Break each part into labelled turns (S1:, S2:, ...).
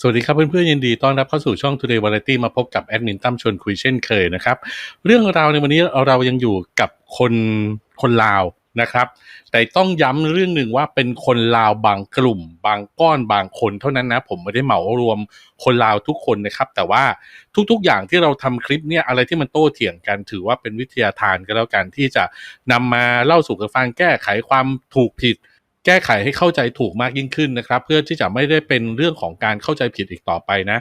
S1: สวัสดีครับเพื่อนๆยินดีต้อนรับเข้าสู่ช่อง Today Variety มาพบกับแอดมินตั้มชวนคุยเช่นเคยนะครับ เรื่องราวในวันนี้เรายังอยู่กับคนคนลาวนะครับ แต่ต้องย้ำเรื่องหนึ่งว่าเป็นคนลาวบางกลุ่ม บางก้อนบางคนเท่านั้นนะ ผมไม่ได้เหมารวมคนลาวทุกคนนะครับ แต่ว่าทุกๆอย่างที่เราทำคลิปเนี่ยอะไรที่มันโต้เถียงกันถือว่าเป็นวิทยาทานก็แล้วกันที่จะนำมาเล่าสู่กันฟังแก้ไขความถูกผิด แก้ไขให้เข้าใจถูกมากยิ่งขึ้นนะครับ เพื่อที่จะไม่ได้เป็นเรื่องของการเข้าใจผิดอีกต่อไปนะ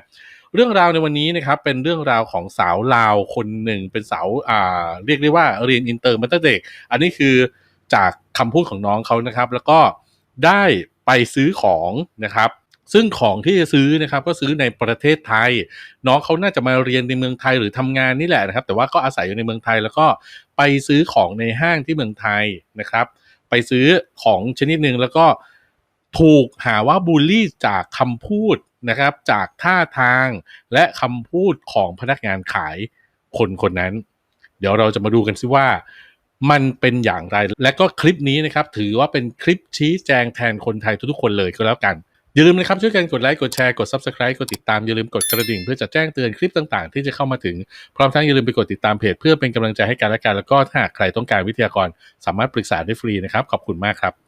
S1: เรื่องราวในวันนี้นะครับเป็นเรื่องราวของสาวลาวคนหนึ่งเป็นสาวอ่าเรียกได้ว่าเรียนอินเตอร์มาตั้งแต่เด็ก อันนี้คือจากคำพูดของน้องเขานะครับ แล้วก็ได้ไปซื้อของนะครับซึ่งของที่จะซื้อนะครับก็ซื้อในประเทศไทย น้องเขาน่าจะมาเรียนในเมืองไทยหรือทำงานนี่แหละนะครับ แต่ว่าก็อาศัยอยู่ในเมืองไทยแล้วก็ไปซื้อของในห้างที่เมืองไทยนะครับ ไปซื้อของชนิดหนึ่งแล้วก็ถูกหาว่าบูลลี่จากคำพูดนะครับ จากท่าทางและคำพูดของพนักงานขายคนคนนั้น เดี๋ยวเราจะมาดูกันซิว่ามันเป็นอย่างไร และก็คลิปนี้นะครับ ถือว่าเป็นคลิปชี้แจงแทนคนไทยทุกๆคนเลยก็แล้วกัน อย่าลืมนะครับ ช่วยกันกดไลค์ กดแชร์ กด subscribe กดติดตาม อย่าลืมกดกระดิ่งเพื่อจะแจ้งเตือนคลิปต่างๆ ที่จะเข้ามาถึง พร้อมทั้งอย่าลืมไปกดติดตามเพจเพื่อเป็นกำลังใจให้กันและกัน แล้วก็ถ้าหากใครต้องการวิทยากรสามารถปรึกษาได้ฟรีนะครับ ขอบคุณมากครับ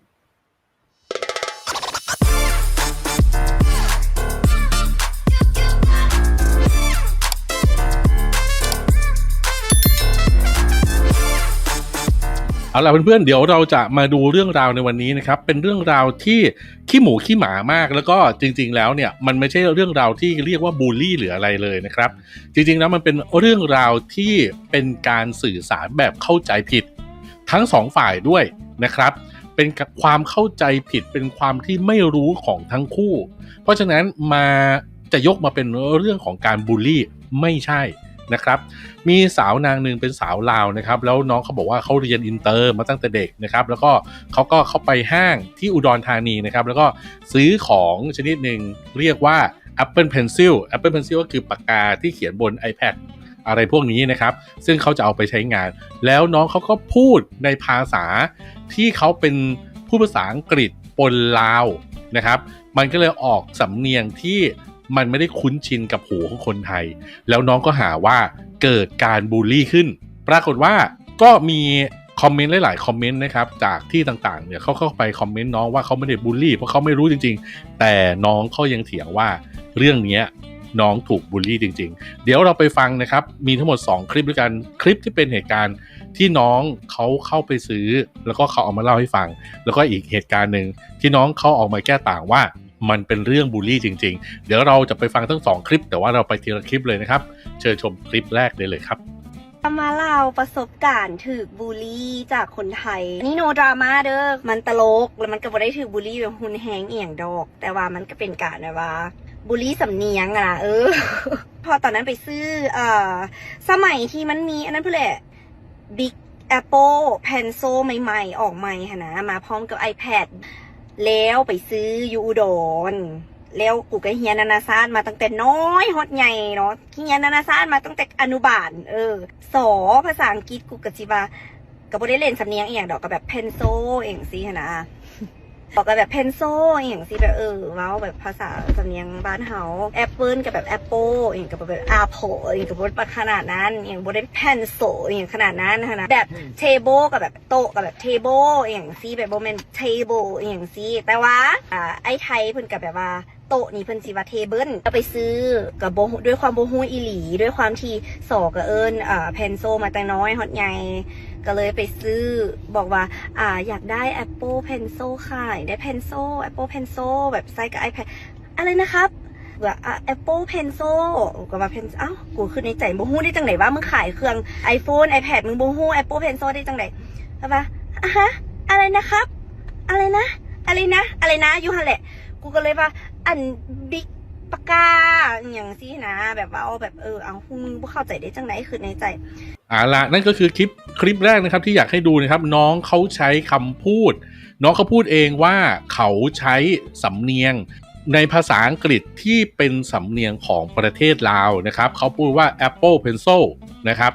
S1: เอาล่ะเพื่อนๆเดี๋ยวเราจะมาดูเรื่องราวในวันนี้นะครับ เป็นเรื่องราวที่ขี้หมูขี้หมามาก แล้วก็จริง ๆ แล้วเนี่ยมันไม่ใช่เรื่องราวที่เรียกว่าบูลลี่หรืออะไรเลยนะครับ จริงๆแล้วมันเป็นเรื่องราวที่เป็นการสื่อสารแบบเข้าใจผิด ทั้งสองฝ่ายด้วยนะครับ เป็นความเข้าใจผิดเป็นความที่ไม่รู้ของทั้งคู่ เพราะฉะนั้นมาจะยกมาเป็นเรื่องของการบูลลี่ไม่ใช่ นะครับ มีสาวนางหนึ่งเป็นสาวลาวนะครับ แล้วน้องเขาบอกว่าเขาเรียนอินเตอร์มาตั้งแต่เด็กนะครับ แล้วก็เขาก็เข้าไปห้างที่อุดรธานีนะครับ แล้วก็ซื้อของชนิดหนึ่งเรียกว่า Apple Pencil Apple Pencil ก็คือปากกาที่เขียนบน iPad อะไรพวกนี้นะครับ ซึ่งเขาจะเอาไปใช้งาน แล้วน้องเขาก็พูดในภาษาที่เขาเป็นผู้ภาษาอังกฤษปนลาวนะครับ มันก็เลยออกสำเนียงที่ มันไม่ได้คุ้นชินกับหูของคนไทย แล้วน้องก็หาว่าเกิดการบูลลี่ขึ้น ปรากฏว่าก็มีคอมเมนต์หลาย ๆ คอมเมนต์นะครับจากที่ต่าง ๆ เนี่ยเขาเข้าไปคอมเมนต์น้องว่าเขาไม่ได้บูลลี่เพราะเขาไม่รู้จริง ๆ แต่น้องเขายังเถียงว่าเรื่องนี้น้องถูกบูลลี่จริง ๆ เดี๋ยวเราไปฟังนะครับ มีทั้งหมด 2 คลิปด้วยกัน คลิปที่เป็นเหตุการณ์ที่น้องเขาเข้าไปซื้อ แล้วก็เขาเอามาเล่าให้ฟัง แล้วก็อีกเหตุการณ์หนึ่งที่น้องเขาออกมาแก้ต่างว่า มันเป็นเรื่องบูลลี่จริง ๆ เดี๋ยวเราจะไปฟังทั้งสองคลิป แต่ว่าเราไปทีละคลิปเลยนะครับ เชิญชมคลิปแรกได้เลยครับ
S2: มาเล่าประสบการณ์ถือบูลลี่จากคนไทย นี่โนดราม่าเด้อ มันตลกแล้วมันก็บ่ได้ถือบูลลี่แบบหุนแหงเอียงดอก แต่ว่ามันก็เป็นการแบบว่าบูลลี่สำเนียงอะนะเออ พอตอนนั้นไปซื้อเอ่อสมัยที่มันมีอันนั้นเพื่อแหละ Big Apple Pencil ใหม่ๆ ออกใหม่ค่ะนะ มาพร้อมกับ iPad แล้วไปซื้อยูอุดรแล้วกูก็เฮียนานาซานมาตั้งแต่น้อยฮอดใหญ่เนาะเฮียนนานาซานมาตั้งแต่อนุบาล เออ สอภาษาอังกฤษกูก็สิว่ากับบได้เล่นสำเนียงเอียงดอกก็แบบเพนโซเองสิฮะนนะ บอกก็แบบเพนโซอย่างสิแบบเออเว้าแบบภาษาสำเนียงบ้านเฮาแอปเปิลกับแบบแอปเปิลอย่างกับแบบอาโพอย่างกับบ่ขนาดนั้น อย่างบ่ได้เพนโซอย่างขนาดนั้นนะคะแบบเทเบิลกับแบบโต๊ะกับแบบเทเบิลอย่างสิแบบบ่แม่นเทเบิลอย่างสิแต่ว่าอ่าไอ้ไทยเพิ่นกับแบบว่าโต๊ะนี่เพิ่นสิว่าเทเบิลก็ไปซื้อกับโบด้วยความโบฮู้อีหลี ด้วยความที่สอกับเอิญอ่าเพนโซมาแต่น้อยฮอตใหญ่ ก็เลยไปซื้อบอกว่า อ่าอยากได้ Apple Pencil ค่ะอยากได้ Pencil Apple Pencil แบบใส่กับ iPad อะไรนะครับว่าอะ Apple Pencil ก็ว่า Pencil อ้าวกูคือในใจโบฮู้ได้จังไหนว่ามึงขายเครื่อง iPhone iPad มึงโบฮู้ Apple Pencil ได้จังไหนใช่ปะอะฮะอะไรนะครับ อะไรนะ อะไรนะ อะไรนะอยูฮันแหละ กูก็เลยว่า อันบิ๊กปากกาอย่างสินะ แบบว่าเอาแบบเออเอามึงบ่เข้าใจได้จังไหนคือในใจ
S1: อาละนั่นก็คือคลิปคลิปแรกนะครับที่อยากให้ดูนะครับ น้องเขาใช้คำพูด น้องเขาพูดเองว่าเขาใช้สำเนียงในภาษาอังกฤษที่เป็นสำเนียงของประเทศลาวนะครับเขาพูดว่า Apple Pencil นะครับ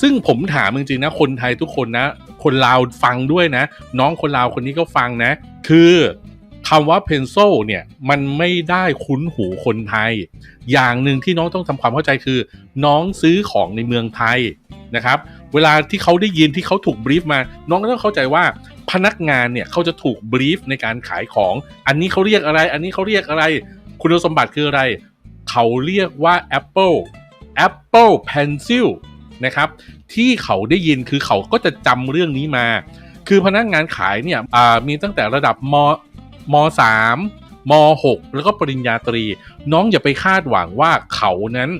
S1: ซึ่งผมถามจริงๆนะคนไทยทุกคนนะ คนลาวฟังด้วยนะ น้องคนลาวคนนี้ก็ฟังนะ คือ คำว่า pencil เนี่ยมันไม่ได้คุ้นหูคนไทย อย่างหนึ่งที่น้องต้องทำความเข้าใจคือ น้องซื้อของในเมืองไทยนะครับ เวลาที่เขาได้ยินที่เขาถูกบรีฟมา น้องก็ต้องเข้าใจว่าพนักงานเนี่ยเขาจะถูกบรีฟในการขายของ อันนี้เขาเรียกอะไร อันนี้เขาเรียกอะไร คุณสมบัติคืออะไร เขาเรียกว่า Apple Apple Pencil นะครับ ที่เขาได้ยินคือเขาก็จะจำเรื่องนี้มา คือพนักงานขายเนี่ยมีตั้งแต่ระดับม มสามมหกแล้วก็ปริญญาตรี น้องอย่าไปคาดหวังว่าเขานั้น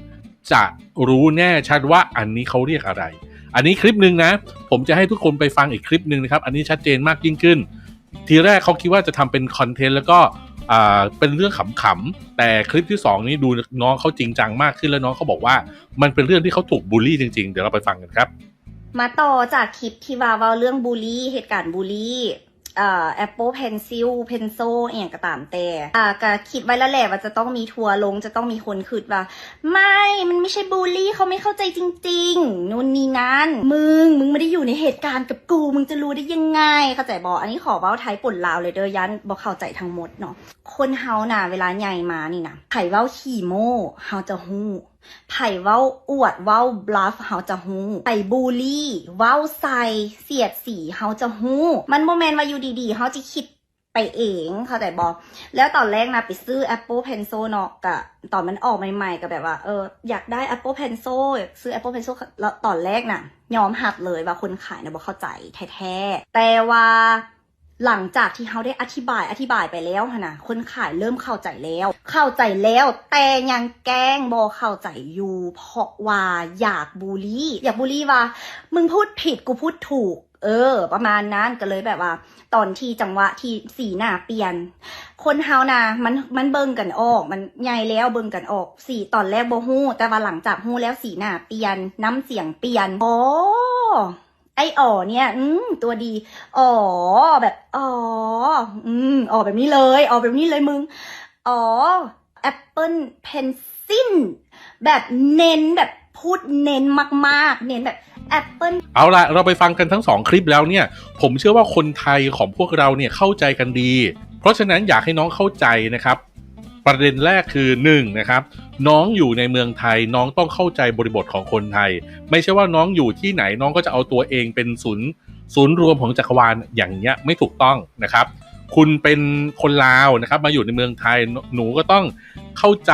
S1: จะรู้แน่ชัดว่าอันนี้เขาเรียกอะไร อันนี้คลิปหนึ่งนะ ผมจะให้ทุกคนไปฟังอีกคลิปหนึ่งนะครับ อันนี้ชัดเจนมากยิ่งขึ้น ทีแรกเขาคิดว่าจะทำเป็นคอนเทนต์แล้วก็เป็นเรื่องขำๆ แต่คลิปที่ 2 นี้ดูน้องเขาจริงจังมากขึ้นแล้วน้องเขาบอกว่า มันเป็นเรื่องที่เขาถูกบูลลี่จริงๆ เดี๋ยวเราไปฟังกันครับ
S2: มาต่อจากคลิปที่ว่าว่าเรื่องบูลลี่ เหตุการณ์บูลลี่ อ่อ Apple Pencil Pencil เอย่างก็ตามแต่อ่าก็คิดไว้แล้วแหละว่าจะต้องมีทัวร์ลงจะต้องมีคนคืดว่า ไม่ มันไม่ใช่บูลลี่เขาไม่เข้าใจจริงๆนู่นนี่นั่นมึง มึงไม่ได้อยู่ในเหตุการณ์กับกู มึงจะรู้ได้ยังไง เข้าใจบอกอันนี้ขอเว้าไทยป่นลาวเลยเด้อยันบอกเข้าใจทั้งหมดเนาะคนเฮาน่ะเวลาใหญ่มานี่นะไผ่เว้าขี่โม่เฮาจะฮู้ ไผ่เว้าอวดเว้าบลัฟเฮาจะฮู้ไผ่บูลลี่ เว้าใส่เสียดสีเฮาจะฮู้ มันโมเมนต์ว่าอยู่ดีๆเฮาจะคิดไปเองเข้าใจบอกแล้วตอนแรกนะไปซื้อ Apple Pencil เนาะกะตอนมันออกใหม่ๆก็แบบว่าเอออยากได้ Apple Pencil อยากซื้อ Apple Pencil แล้วตอนแรกน่ะยอมหักเลยว่าคนขายเนี่ยบอกเข้าใจแท้ๆแต่ว่า หลังจากที่เขาได้อธิบายอธิบายไปแล้วนะคนขายเริ่มเข้าใจแล้ว เข้าใจแล้ว แต่ยังแกล้งบอเข้าใจอยู่ เพราะว่าอยากบูลลี่ อยากบูลลี่ว่า มึงพูดผิดกูพูดถูก เออ ประมาณนั้นก็เลยแบบว่า ตอนที่จังหวะที่สีหน้าเปลี่ยน คนเฮานะมันมันเบิ่งกันออก มันใหญ่แล้วเบิ่งกันออกสีตอนแรกบ่ฮู้แต่ว่าหลังจากฮู้แล้วสีหน้าเปลี่ยนน้ำเสียงเปลี่ยนอ๋อ ไออ๋อเนี่ย อืมตัวดีอ๋อแบบอ๋ออืมอ๋อแบบนี้เลยอ๋อแบบนี้เลยมึงอ๋อ Apple Pencil แบบเน้นแบบพูดเน้นมากๆ เน้นแบบ Apple
S1: เอาละเราไปฟังกันทั้งสองคลิปแล้วเนี่ย ผมเชื่อว่าคนไทยของพวกเราเนี่ยเข้าใจกันดี เพราะฉะนั้นอยากให้น้องเข้าใจนะครับ ประเด็นแรกคือ1นงนะครับน้องอยู่ในเมืองไทยน้องต้องเข้าใจบริบทของคนไทย ไม่ใช่ว่าน้องอยู่ที่ไหนน้องก็จะเอาตัวเองเป็นศูนย์ศูนย์รวมของจักรวาลอย่างเงี้ยไม่ถูกต้องนะครับ คุณเป็นคนลาวนะครับมาอยู่ในเมืองไทยหนูก็ต้องเข้าใจ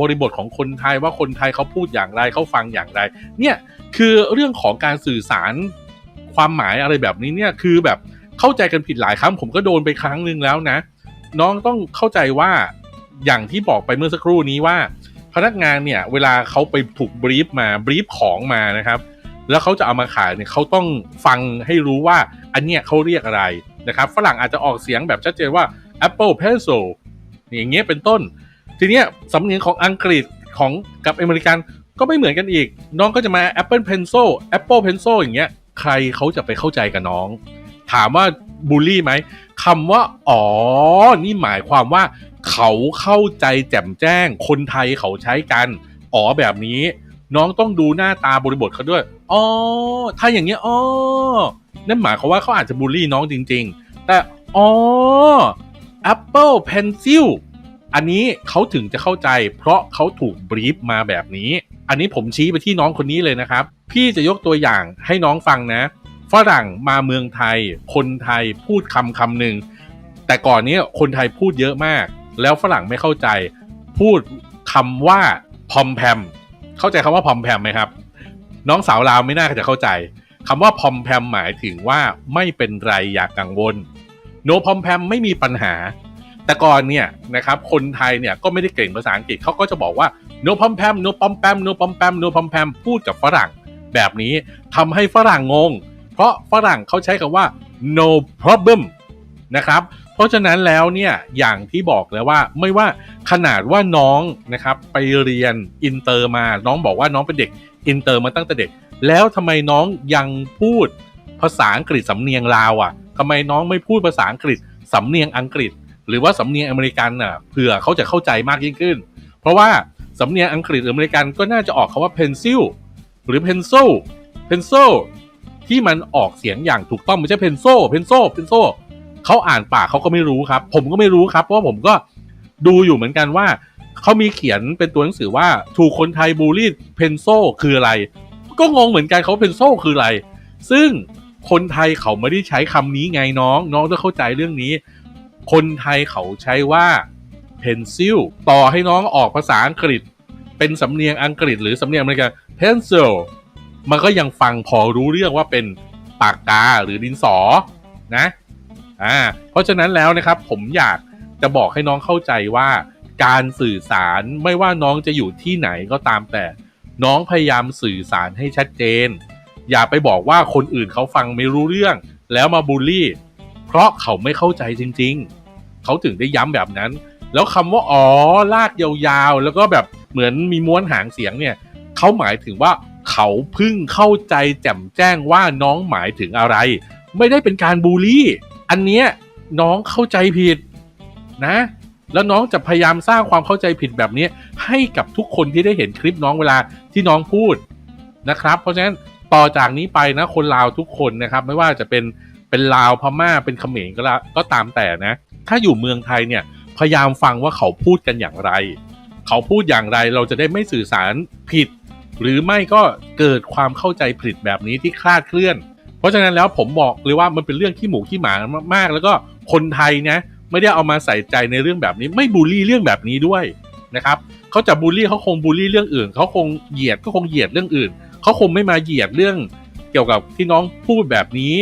S1: บริบทของคนไทยว่าคนไทยเขาพูดอย่างไรเขาฟังอย่างไร เนี่ยคือเรื่องของการสื่อสารความหมายอะไรแบบนี้เนี่ยคือแบบเข้าใจกันผิดหลายครั้งผมก็โดนไปครั้งหนึ่งแล้วนะ น้องต้องเข้าใจว่า อย่างที่บอกไปเมื่อสักครู่นี้ว่า พนักงานเนี่ย เวลาเขาไปถูกบรีฟมาบรีฟของมานะครับ แล้วเขาจะเอามาขายเนี่ยเขาต้องฟังให้รู้ว่าอันเนี้ยเขาเรียกอะไรนะครับ ฝรั่งอาจจะออกเสียงแบบชัดเจนว่า Apple Pencil อย่างเงี้ยเป็นต้น ทีเนี้ยสำเนียงของอังกฤษของกับอเมริกันก็ไม่เหมือนกันอีก น้องก็จะมา Apple Pencil Apple Pencil อย่างเงี้ยใครเขาจะไปเข้าใจกับน้อง ถามว่าบูลลี่ไหมคำว่า อ๋อ นี่หมายความว่า เขาเข้าใจแจ่มแจ้ง คนไทยเขาใช้กัน อ๋อแบบนี้ น้องต้องดูหน้าตาบริบทเขาด้วยอ๋อถ้าอย่างเงี้ยอ๋อนั่นหมายความว่าเขาอาจจะบูลลี่น้องจริง ๆ แต่อ๋อ Apple Pencil อันนี้เขาถึงจะเข้าใจ เพราะเขาถูกบรีฟมาแบบนี้ อันนี้ผมชี้ไปที่น้องคนนี้เลยนะครับ พี่จะยกตัวอย่างให้น้องฟังนะฝรั่งมาเมืองไทย คนไทยพูดคำคำหนึ่งแต่ก่อนนี้คนไทยพูดเยอะมาก แล้วฝรั่งไม่เข้าใจ พูดคำว่าพอมแพมเข้าใจคำว่าพอมแพมไหมครับ น้องสาวลาวไม่น่าจะเข้าใจคำว่าพอมแพมหมายถึงว่าไม่เป็นไรอย่ากกังวล โนพอมแพมไม่มีปัญหา แต่ก่อนเนี่ยนะครับคนไทยเนี่ยก็ไม่ได้เก่งภาษาอังกฤษเขาก็จะบอกว่า no pom pam no pom pam no pom pam no pom pam พูดกับฝรั่ง แบบนี้ทำให้ฝรั่งงง เพราะฝรั่งเขาใช้คำว่า no problem นะครับ ราะฉะนั้นแล้วเนี่ยอย่างที่บอกแล้วว่าไม่ว่าขนาดว่าน้องนะครับไปเรียนอินเตอร์มา น้องบอกว่าน้องเป็นเด็กอินเตอร์มาตั้งแต่เด็ก แล้วทำไมน้องยังพูดภาษาอังกฤษสำเนียงลาวอะทำไมน้องไม่พูดภาษาอังกฤษสำเนียงอังกฤษ หรือว่าสำเนียงอเมริกันน่ะเผื่อเขาจะเข้าใจมากยิ่งขึ้น เพราะว่าสำเนียงอังกฤษหรืออเมริกันก็น่าจะออกคาว่า pencil หรือ pencil pencil ที่มันออกเสียงอย่างถูกต้องไม่ใช่ pencil pencil pencil เเขาอ่านปากเขาก็ไม่รู้ครับ ผมก็ไม่รู้ครับเพราะว่าผมก็ดูอยู่เหมือนกันว่าเขามีเขียนเป็นตัวหนังสือว่าถูกคนไทยบูลลี่เพนโซคืออะไร ก็งงเหมือนกันเขาเพนโซคืออะไร ซึ่งคนไทยเขาไม่ได้ใช้คำนี้ไงน้อง น้องต้องเข้าใจเรื่องนี้ คนไทยเขาใช้ว่า pencil ต่อให้น้องออกภาษาอังกฤษ เป็นสำเนียงอังกฤษหรือสำเนียงอเมริกัน pencil มันก็ยังฟังพอรู้เรื่องว่าเป็นปากกาหรือดินสอนะ อ่าเพราะฉะนั้นแล้วนะครับผมอยากจะบอกให้น้องเข้าใจว่า การสื่อสารไม่ว่าน้องจะอยู่ที่ไหนก็ตามแต่ น้องพยายามสื่อสารให้ชัดเจน อย่าไปบอกว่าคนอื่นเขาฟังไม่รู้เรื่อง แล้วมาบูลลี่ เพราะเขาไม่เข้าใจจริง ๆ เขาถึงได้ย้ำแบบนั้น แล้วคำว่าอ๋อลากยาวๆ แล้วก็แบบเหมือนมีม้วนหางเสียงเนี่ยเขาหมายถึงว่าเขาเพิ่งเข้าใจแจ่มแจ้งว่าน้องหมายถึงอะไร ไม่ได้เป็นการบูลลี่ อันเนี้ยน้องเข้าใจผิดนะ แล้วน้องจะพยายามสร้างความเข้าใจผิดแบบนี้ให้กับทุกคนที่ได้เห็นคลิปน้องเวลาที่น้องพูดนะครับ เพราะฉะนั้นต่อจากนี้ไปนะคนลาวทุกคนนะครับ ไม่ว่าจะเป็นเป็นลาวพม่าเป็นเขมรก็ละก็ตามแต่นะ ถ้าอยู่เมืองไทยเนี่ยพยายามฟังว่าเขาพูดกันอย่างไร เขาพูดอย่างไรเราจะได้ไม่สื่อสารผิด หรือไม่ก็เกิดความเข้าใจผิดแบบนี้ที่คลาดเคลื่อน เพราะฉะนั้นแล้วผมบอกเลยว่ามันเป็นเรื่องที่หมูขี้หมามากๆ แล้วก็คนไทยนะไม่ได้เอามาใส่ใจในเรื่องแบบนี้ ไม่บูลลี่เรื่องแบบนี้ด้วยนะครับเขาจะบูลลี่เขาคงบูลลี่เรื่องอื่นเขาคงเหยียดก็คงเหยียดเรื่องอื่นเขาคงไม่มาเหยียดเรื่องเกี่ยวกับที่น้องพูดแบบนี้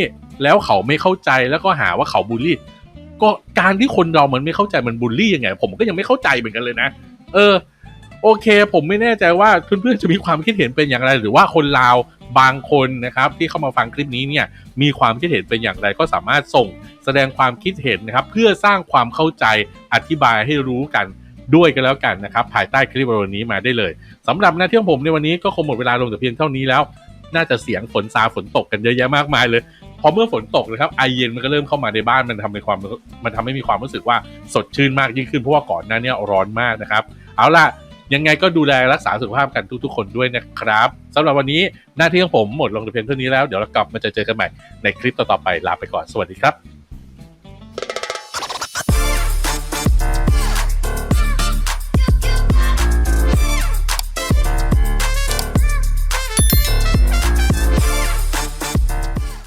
S1: แล้วเขาไม่เข้าใจแล้วก็หาว่าเขาบูลลี่ ก็การที่คนเรามันไม่เข้าใจมันบูลลี่ยังไง ผมก็ยังไม่เข้าใจเหมือนกันเลยนะ เออ โอเค ผมไม่แน่ใจว่าเพื่อนๆจะมีความคิดเห็นเป็นอย่างไร หรือว่าคนลาว บางคนนะครับที่เข้ามาฟังคลิปนี้เนี่ยมีความคิดเห็นเป็นอย่างไรก็สามารถส่งแสดงความคิดเห็นนะครับเพื่อสร้างความเข้าใจอธิบายให้รู้กันด้วยกันแล้วกันนะครับภายใต้คลิปวันนี้มาได้เลยสำหรับหน้าที่ของผมในวันนี้ก็คงหมดเวลาลงแต่เพียงเท่านี้แล้ว น่าจะเสียงฝนซาฝนตกกันเยอะแยะมากมายเลยพอเมื่อฝนตกนะครับไอเย็นมันก็เริ่มเข้ามาในบ้านมันทำให้ความมันทำให้มีความรู้สึกว่าสดชื่นมากยิ่งขึ้นเพราะว่าก่อนหน้านี้ร้อนมากนะครับ เอาล่ะยังไงก็ดูแลรักษาสุขภาพกันทุกๆ คนด้วยนะครับ สำหรับวันนี้หน้าที่ของผมหมดลงแต่เพียงเท่านี้แล้ว เดี๋ยวเรากลับมาเจอเจอกันใหม่ในคลิปต่อๆไปลาไปก่อนสวัสดีครับ